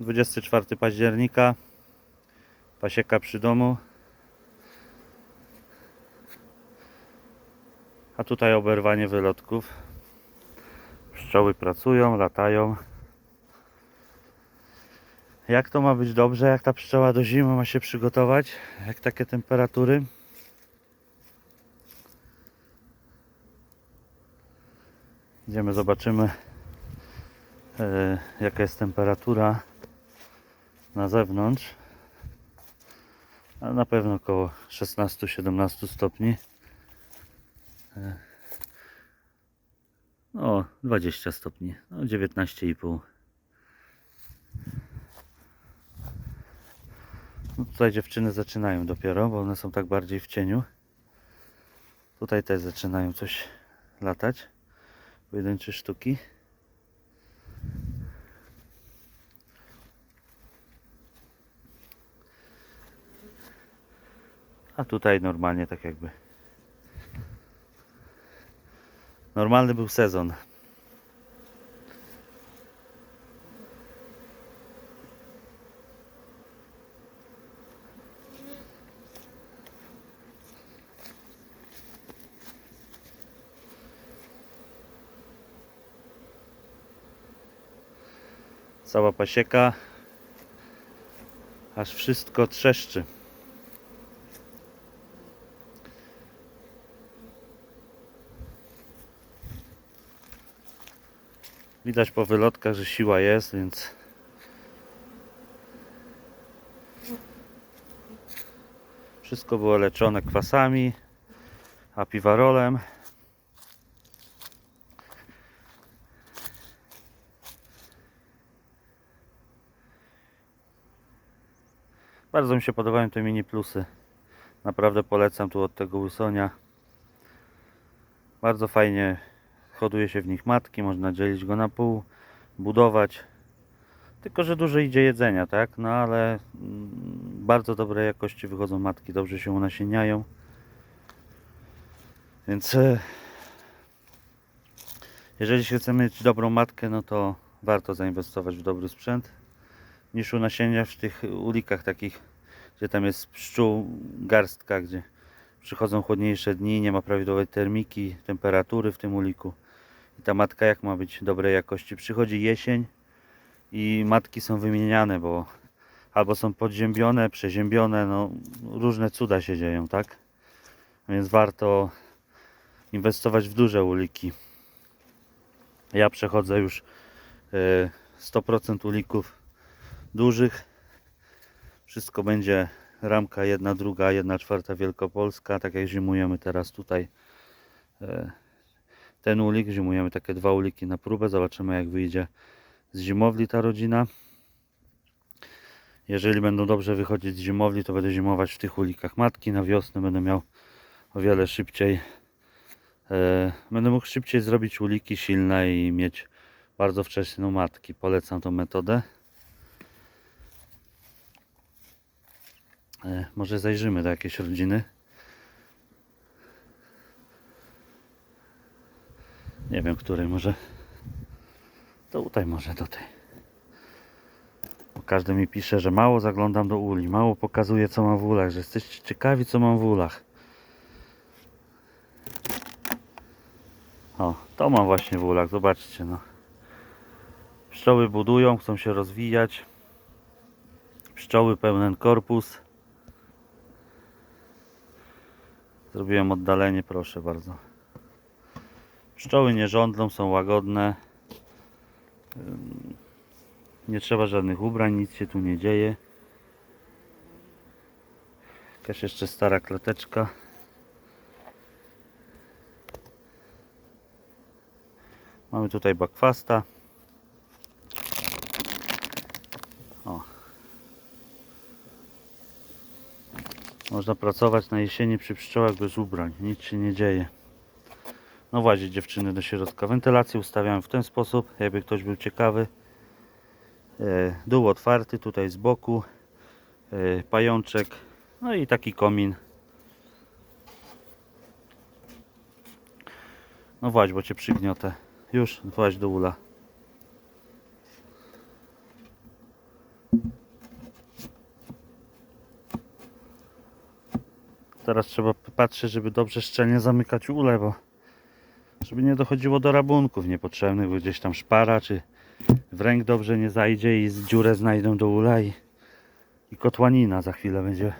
24 października. Pasieka przy domu. A tutaj oberwanie wylotków. Pszczoły pracują, latają. Jak to ma być dobrze, jak ta pszczoła do zimy ma się przygotować? Jak takie temperatury? Idziemy, zobaczymy e, jaka jest temperatura na zewnątrz. A na pewno około 16-17 stopni. E, No, 20 stopni, no 19,5. No tutaj dziewczyny zaczynają dopiero, bo one są tak bardziej w cieniu. Tutaj też zaczynają coś latać. Pojedyncze sztuki. A tutaj normalnie tak jakby. Normalny był sezon. Cała pasieka. Aż wszystko trzeszczy. Widać po wylotkach, że siła jest, więc wszystko było leczone kwasami, apiwarolem. Bardzo mi się podobają te mini plusy. Naprawdę polecam tu od tego łysonia. Bardzo fajnie hoduje się w nich matki, można dzielić go na pół, budować. Tylko, że dużo idzie jedzenia, tak? No ale mm, bardzo dobrej jakości wychodzą matki, dobrze się unasieniają. Więc e, jeżeli się chce mieć dobrą matkę, no to warto zainwestować w dobry sprzęt niż unasieniać w tych ulikach takich, gdzie tam jest pszczół garstka, gdzie przychodzą chłodniejsze dni, nie ma prawidłowej termiki, temperatury w tym uliku. I ta matka jak ma być dobrej jakości? Przychodzi jesień i matki są wymieniane, bo albo są podziębione, przeziębione, no różne cuda się dzieją, tak? Więc warto inwestować w duże uliki. Ja przechodzę już e, 100% ulików dużych. Wszystko będzie ramka jedna, druga, jedna czwarta Wielkopolska, tak jak zimujemy teraz tutaj. Ten ulik, zimujemy takie dwa uliki na próbę, zobaczymy jak wyjdzie z zimowli ta rodzina. Jeżeli będą dobrze wychodzić z zimowli, to będę zimować w tych ulikach matki. Na wiosnę będę miał o wiele szybciej. E, będę mógł szybciej zrobić uliki silne i mieć bardzo wczesną matki. Polecam tą metodę. E, może zajrzymy do jakiejś rodziny. Nie wiem, której może. Tutaj może do tej. Bo każdy mi pisze, że mało zaglądam do uli, mało pokazuję co mam w ulach, że jesteście ciekawi co mam w ulach. O, to mam właśnie w ulach, zobaczcie no. Pszczoły budują, chcą się rozwijać. Pszczoły pełen korpus. Zrobiłem oddalenie, proszę bardzo. Pszczoły nie żądlą, są łagodne. Nie trzeba żadnych ubrań, nic się tu nie dzieje. Jakaś jeszcze stara klateczka. Mamy tutaj bakwasta. O. Można pracować na jesieni przy pszczołach bez ubrań. Nic się nie dzieje. No włazi dziewczyny do środka. Wentylację ustawiamy w ten sposób, jakby ktoś był ciekawy. E, dół otwarty, tutaj z boku. E, pajączek. No i taki komin. No właśnie, bo cię przygniotę. Już, właśnie do ula. Teraz trzeba patrzeć, żeby dobrze szczelnie zamykać ule, bo żeby nie dochodziło do rabunków niepotrzebnych, bo gdzieś tam szpara czy w ręk dobrze nie zajdzie i z dziurę znajdą do ula i, i kotłanina za chwilę będzie.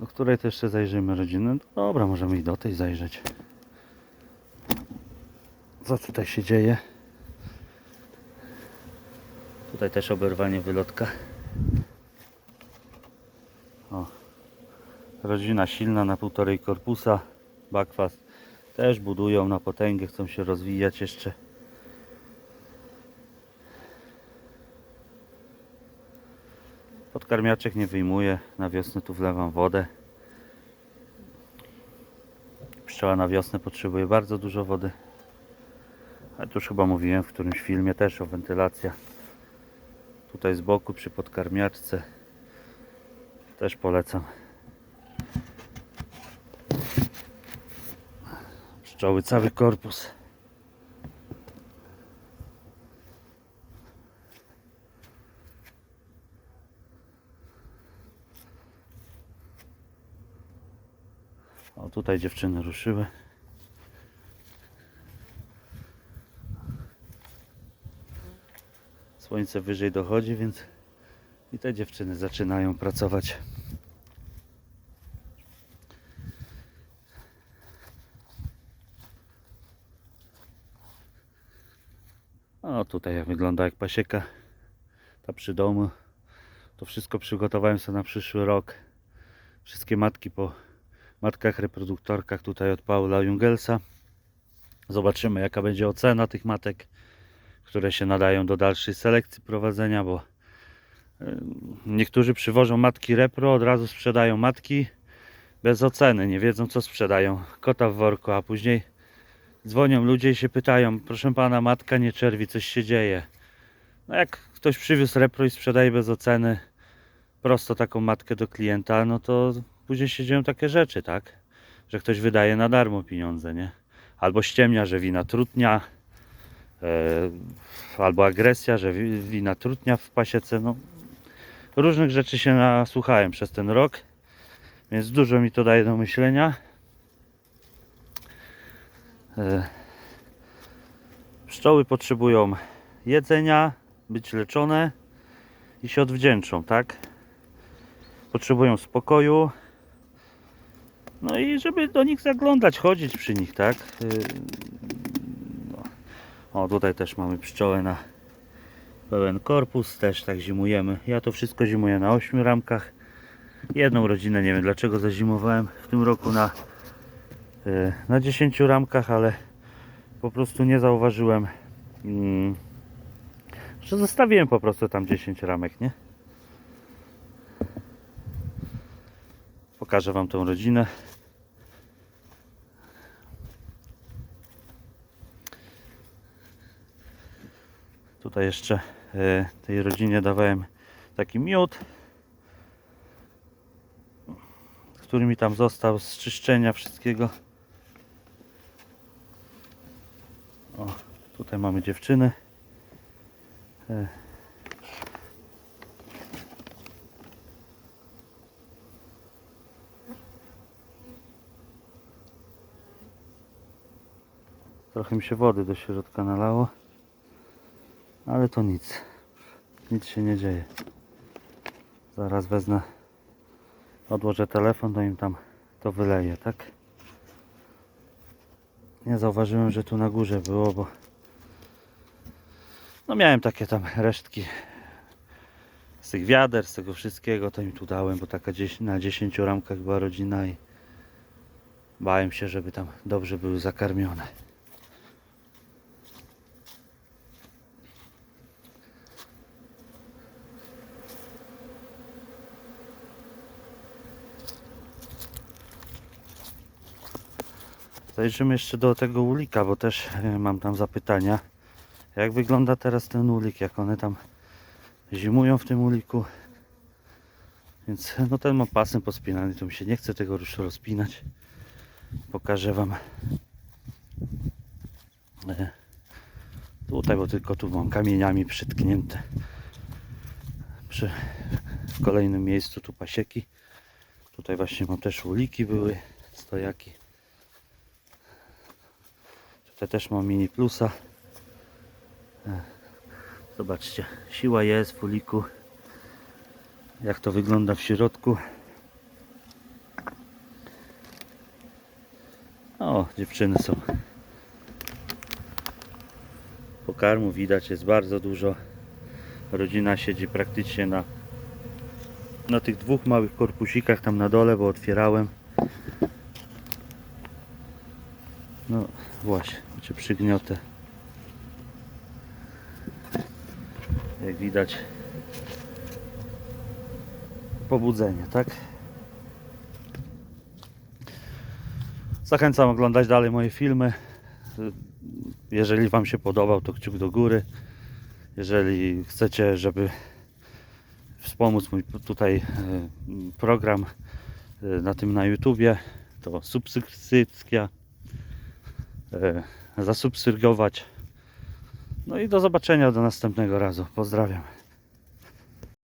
Do której to jeszcze zajrzymy rodziny? No dobra, możemy i do tej zajrzeć. Co tutaj się dzieje? Tutaj też oberwanie wylotka. Rodzina silna na półtorej korpusa. Bakwas też budują na potęgę, chcą się rozwijać jeszcze. Podkarmiaczek nie wyjmuję. Na wiosnę tu wlewam wodę. Pszczoła na wiosnę potrzebuje bardzo dużo wody. Ale to już chyba mówiłem w którymś filmie też o wentylacja. Tutaj z boku przy podkarmiaczce też polecam. Pszczoły cały korpus. O tutaj dziewczyny ruszyły. Słońce wyżej dochodzi, więc i te dziewczyny zaczynają pracować. O, tutaj jak wygląda jak pasieka. Ta przy domu. To wszystko przygotowałem sobie na przyszły rok. Wszystkie matki po matkach reproduktorkach tutaj od Paula Jungelsa. Zobaczymy jaka będzie ocena tych matek które się nadają do dalszej selekcji prowadzenia, bo y, niektórzy przywożą matki repro, od razu sprzedają matki bez oceny, nie wiedzą co sprzedają. Kota w worku, a później dzwonią ludzie i się pytają, proszę pana, matka nie czerwi, coś się dzieje. No jak ktoś przywiózł repro i sprzedaje bez oceny prosto taką matkę do klienta, no to później się dzieją takie rzeczy, tak? Że ktoś wydaje na darmo pieniądze, nie? Albo ściemnia, że wina trutnia, e, albo agresja, że wi- wina trutnia w pasiece. No, różnych rzeczy się nasłuchałem przez ten rok, więc dużo mi to daje do myślenia. E, Pszczoły potrzebują jedzenia, być leczone i się odwdzięczą, tak? Potrzebują spokoju. No i żeby do nich zaglądać, chodzić przy nich, tak? Y, o, tutaj też mamy pszczołę na pełen korpus, też tak zimujemy. Ja to wszystko zimuję na 8 ramkach. Jedną rodzinę, nie wiem dlaczego zazimowałem w tym roku na, e, na 10 ramkach, ale po prostu nie zauważyłem, mm, że zostawiłem po prostu tam 10 ramek, nie? Pokażę Wam tą rodzinę. Tutaj jeszcze e, tej rodzinie dawałem taki miód, który mi tam został z czyszczenia wszystkiego. O, tutaj mamy dziewczyny. E. Trochę mi się wody do środka nalało. Ale to nic. Nic się nie dzieje. Zaraz wezmę, odłożę telefon, to im tam to wyleję, tak? Nie zauważyłem, że tu na górze było, bo no miałem takie tam resztki z tych wiader, z tego wszystkiego, to im tu dałem, bo taka na 10 ramkach była rodzina i bałem się, żeby tam dobrze były zakarmione. Zajrzymy jeszcze do tego ulika, bo też e, mam tam zapytania. Jak wygląda teraz ten ulik, jak one tam zimują w tym uliku. Więc no ten ma pasem pospinany, to mi się nie chce tego już rozpinać. Pokażę Wam. E, Tutaj, bo tylko tu mam kamieniami przytknięte. przy w kolejnym miejscu tu pasieki. Tutaj właśnie mam też uliki były, stojaki. Tutaj też mam mini plusa. Zobaczcie, siła jest w uliku. Jak to wygląda w środku. O, dziewczyny są. Pokarmu widać jest bardzo dużo. Rodzina siedzi praktycznie na na tych dwóch małych korpusikach tam na dole, bo otwierałem. No właśnie, macie przygniotę. Jak widać pobudzenie, tak? Zachęcam oglądać dalej moje filmy. Jeżeli Wam się podobał, to kciuk do góry. Jeżeli chcecie, żeby wspomóc mój tutaj e, program e, na tym na YouTubie, to subskrypcja, e, zasubskrybować. No i do zobaczenia do następnego razu. Pozdrawiam.